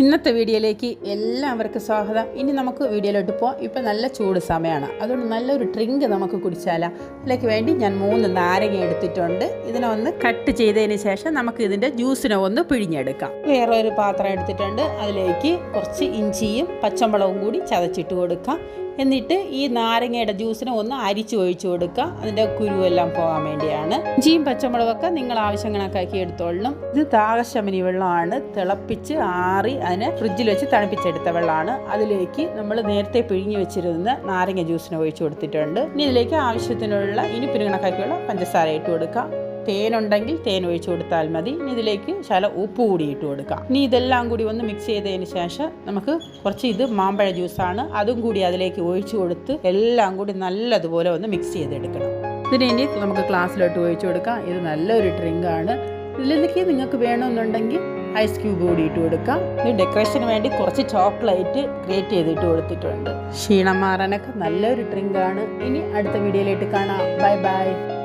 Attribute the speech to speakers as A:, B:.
A: ഇന്നത്തെ വീഡിയോയിലേക്ക് എല്ലാവർക്കും സ്വാഗതം. ഇനി നമുക്ക് വീഡിയോയിലോട്ട് പോകാം ഇപ്പം നല്ല ചൂട് സമയമാണ്. അതുകൊണ്ട് നല്ലൊരു ഡ്രിങ്ക് നമുക്ക് കുടിച്ചാലോ? അതിലേക്ക് വേണ്ടി ഞാൻ മൂന്ന് നാരങ്ങ എടുത്തിട്ടുണ്ട്. ഇതിനെ ഒന്ന് കട്ട് ചെയ്തതിന് ശേഷം നമുക്ക് ഇതിന്റെ ജ്യൂസിനെ ഒന്ന് പിഴിഞ്ഞെടുക്കാം. വേറെ ഒരു പാത്രം എടുത്തിട്ടുണ്ട്. അതിലേക്ക് കുറച്ച് ഇഞ്ചിയും പച്ചമുളകും കൂടി ചതച്ചിട്ട് കൊടുക്കാം. എന്നിട്ട് ഈ നാരങ്ങയുടെ ജ്യൂസിനെ ഒന്ന് അരിച്ചു ഒഴിച്ചു കൊടുക്കുക. അതിന്റെ കുരുവെല്ലാം പോകാൻ വേണ്ടിയാണ്. ഇഞ്ചിയും പച്ചമുളകൊക്കെ നിങ്ങൾ ആവശ്യം കണക്കാക്കി എടുത്തോളണം. ഇത് താകശമനി വെള്ളമാണ്. തിളപ്പിച്ച് ആറി അതിനെ ഫ്രിഡ്ജിൽ വെച്ച് തണുപ്പിച്ചെടുത്ത വെള്ളമാണ്. അതിലേക്ക് നമ്മൾ നേരത്തെ പിഴിഞ്ഞു വെച്ചിരുന്ന നാരങ്ങ ജ്യൂസിനെ ഒഴിച്ചു കൊടുത്തിട്ടുണ്ട്. ഇനി ഇതിലേക്ക് ആവശ്യത്തിനുള്ള ഇനിപ്പിന് കണക്കാക്കിയുള്ള പഞ്ചസാര ഇട്ട് കൊടുക്കാം തേനുണ്ടെങ്കിൽ തേൻ ഒഴിച്ചു കൊടുത്താൽ മതി. ഇനി ഇതിലേക്ക് ശല ഉപ്പ് കൂടി ഇട്ട് കൊടുക്കാം ഇനി ഇതെല്ലാം കൂടി ഒന്ന് മിക്സ് ചെയ്തതിന് ശേഷം നമുക്ക് കുറച്ച് ഇത് മാമ്പഴ ജ്യൂസാണ്. അതും കൂടി അതിലേക്ക് ഒഴിച്ചു കൊടുത്ത് എല്ലാം കൂടി നല്ലതുപോലെ ഒന്ന് മിക്സ് ചെയ്തെടുക്കണം. ഇതിന് ഇനി നമുക്ക് ക്ലാസ്സിലോട്ട് ഒഴിച്ചു കൊടുക്കാം. ഇത് നല്ലൊരു ഡ്രിങ്കാണ് ഇതിലേക്ക് നിങ്ങൾക്ക് വേണമെന്നുണ്ടെങ്കിൽ ഐസ് ക്യൂബ് കൂടി ഇട്ട് കൊടുക്കാം. ഇത് ഡെക്കറേഷന് വേണ്ടി കുറച്ച് ചോക്ലേറ്റ് ക്രിയേറ്റ് ചെയ്തിട്ട് കൊടുത്തിട്ടുണ്ട്. ക്ഷീണം മാറാനൊക്കെ നല്ലൊരു ഡ്രിങ്കാണ് ഇനി അടുത്ത വീഡിയോയിലേക്ക് കാണാം. Bye bye